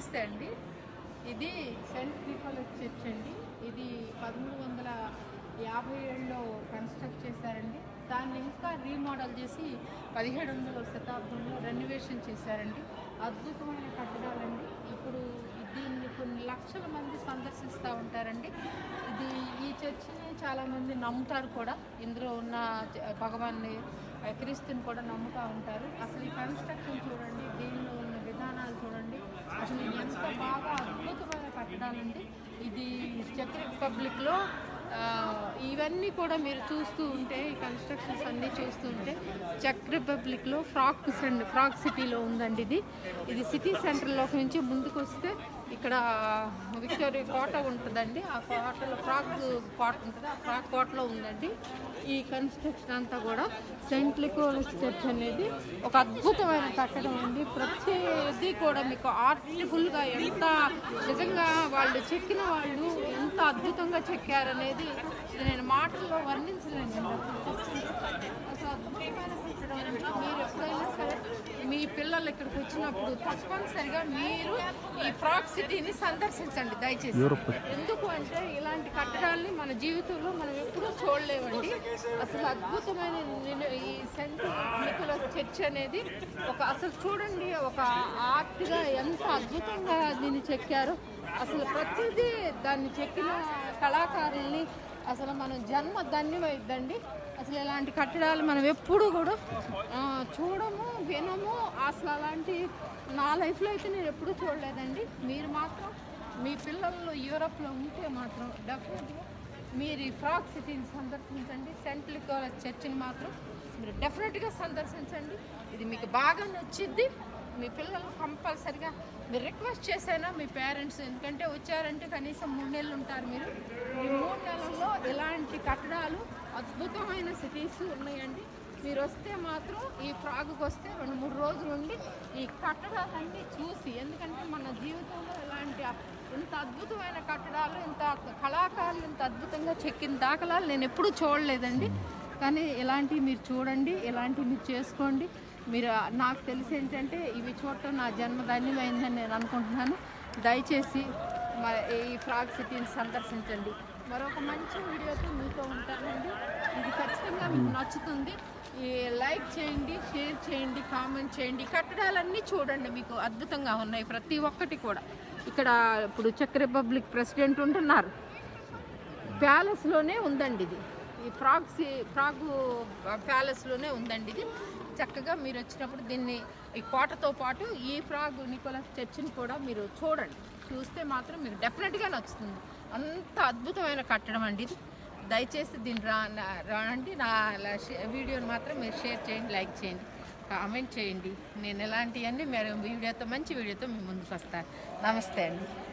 నమస్తే అండి. ఇది సెంట్ నికోలస్ చర్చ్ అండి. ఇది పదమూడు వందల యాభై ఏడులో కన్స్ట్రక్ట్ చేశారండి. దాన్ని ఇంకా రీమోడల్ చేసి పదిహేడు వందల శతాబ్దంలో రెన్యువేషన్ చేశారండి. అద్భుతమైన కట్టడాలండి. ఇప్పుడు దీన్ని కొన్ని లక్షల మంది సందర్శిస్తూ ఉంటారండి. ఇది ఈ చర్చిని చాలామంది నమ్ముతారు కూడా. ఇందులో ఉన్న భగవాన్ని క్రీస్తుని కూడా నమ్ముతూ ఉంటారు. అసలు ఈ కన్స్ట్రక్షన్ చూడండి దీనిలో ఉన్న విధానాలు చూడండి. అసలు ఎంత బాగా అద్భుతమైన కట్టడాలండి ఇది చెక్ రిపబ్లిక్లో ఇవన్నీ కూడా మీరు చూస్తూ ఉంటే ఈ కన్స్ట్రక్షన్స్ అన్నీ చూస్తూ ఉంటే చెక్ రిపబ్లిక్లో ఫ్రాక్ సెండ్ ఫ్రాక్ సిటీలో ఉందండి ఇది. ఇది సిటీ సెంటర్లోకి నుంచి ముందుకు వస్తే ఇక్కడ విక్టోరియా కోట ఉంటుందండి. ఆ కోటలో ఫ్రాక్ కోట ఉంటుంది. ఆ ఫ్రాక్ కోటలో ఉందండి. ఈ కన్స్ట్రక్షన్ అంతా కూడా సెంట్ లికోలస్ చర్చ్ అనేది ఒక అద్భుతమైన కట్టడం అండి. ప్రతిదీ కూడా మీకు ఆర్ట్ఫుల్గా ఎంత నిజంగా వాళ్ళు చెక్కిన వాళ్ళు ఎంత అద్భుతంగా చెక్కారనేది ఇది నేను మాటల్లో వర్ణించలేను. అసలు అద్భుతమైన మీరు ఎప్పుడైనా మీ పిల్లలు ఇక్కడికి వచ్చినప్పుడు తప్పనిసరిగా మీరు ఈ ఫ్రాక్ సిటీని సందర్శించండి దయచేసి. ఎందుకు అంటే ఇలాంటి కట్టడాల్ని మన జీవితంలో మనం ఎప్పుడూ చూడలేమండి. అసలు అద్భుతమైన ఈ సెంట్ నికోలస్ చర్చ్ అనేది ఒక అసలు చూడండి ఒక ఆర్ట్గా ఎంత అద్భుతంగా దీన్ని చెక్కారో. అసలు ప్రతిదీ దాన్ని చెక్కిన కళాకారుల్ని అసలు మనం జన్మ ధన్యమైద్దండి అసలు ఇలాంటి కట్టడాలు మనం ఎప్పుడు కూడా చూడము వినము. అసలు అలాంటి నా లైఫ్లో అయితే నేను ఎప్పుడూ చూడలేదండి. మీరు మాత్రం మీ పిల్లలు యూరప్లో ఉంటే మాత్రం డెఫినెట్గా మీరు ఈ ఫ్రాక్ సిటీని సందర్శించండి. సెంట్ లికోలస్ చర్చిని మాత్రం మీరు డెఫినెట్గా సందర్శించండి. ఇది మీకు బాగా నచ్చిద్ది. మీ పిల్లలు కంపల్సరిగా మీరు రిక్వెస్ట్ చేసైనా మీ పేరెంట్స్? ఎందుకంటే వచ్చారంటే కనీసం మూడు నెలలు ఉంటారు మీరు. ఈ మూడు నెలల్లో ఇలాంటి కట్టడాలు అద్భుతమైన సిటీస్ ఉన్నాయండి. మీరు వస్తే మాత్రం ఈ ఫ్రాగ్కి వస్తే రెండు మూడు రోజులు ఉండి ఈ కట్టడాలన్నీ చూసి ఎందుకంటే మన జీవితంలో ఇలాంటి ఇంత అద్భుతమైన కట్టడాలు ఇంత కళాకారులు ఇంత అద్భుతంగా చెక్కిన దాఖలాలు నేను ఎప్పుడూ చూడలేదండి. కానీ ఇలాంటివి మీరు చూడండి ఇలాంటివి మీరు చేసుకోండి. మీరు నాకు తెలిసి ఏంటంటే ఇవి చూడటం నా జన్మ ధన్యమైందని నేను అనుకుంటున్నాను. దయచేసి మ ఈ ఫ్రాగ్ సిటీని సందర్శించండి. మరొక మంచి వీడియోతో మీతో ఉంటానండి. ఇది ఖచ్చితంగా మీకు నచ్చుతుంది. ఈ లైక్ చేయండి షేర్ చేయండి కామెంట్ చేయండి. కట్టడాలన్నీ చూడండి మీకు అద్భుతంగా ఉన్నాయి ప్రతి ఒక్కటి కూడా. ఇక్కడ ఇప్పుడు చెక్ రిపబ్లిక్ ప్రెసిడెంట్ ఉంటున్నారు. ప్యాలెస్లోనే ఉందండి ఇది. ఈ ఫ్రాగ్స్ ఫ్రాగు ప్యాలెస్లోనే ఉందండి ఇది. చక్కగా మీరు వచ్చినప్పుడు దీన్ని ఈ కోటతో పాటు ఈ ఫ్రాగ్ నికోలస్ చర్చిని కూడా మీరు చూడండి. చూస్తే మాత్రం మీకు డెఫినెట్గా నచ్చుతుంది. అంత అద్భుతమైన కట్టడం అండి ఇది. దయచేసి దీన్ని రా నా- రాండి. నా వీడియోని మాత్రం మీరు షేర్ చేయండి లైక్ చేయండి కామెంట్ చేయండి. నేను ఎలాంటివన్నీ మీరు వీడియోతో మంచి వీడియోతో మీ ముందుకు వస్తాను. నమస్తే అండి.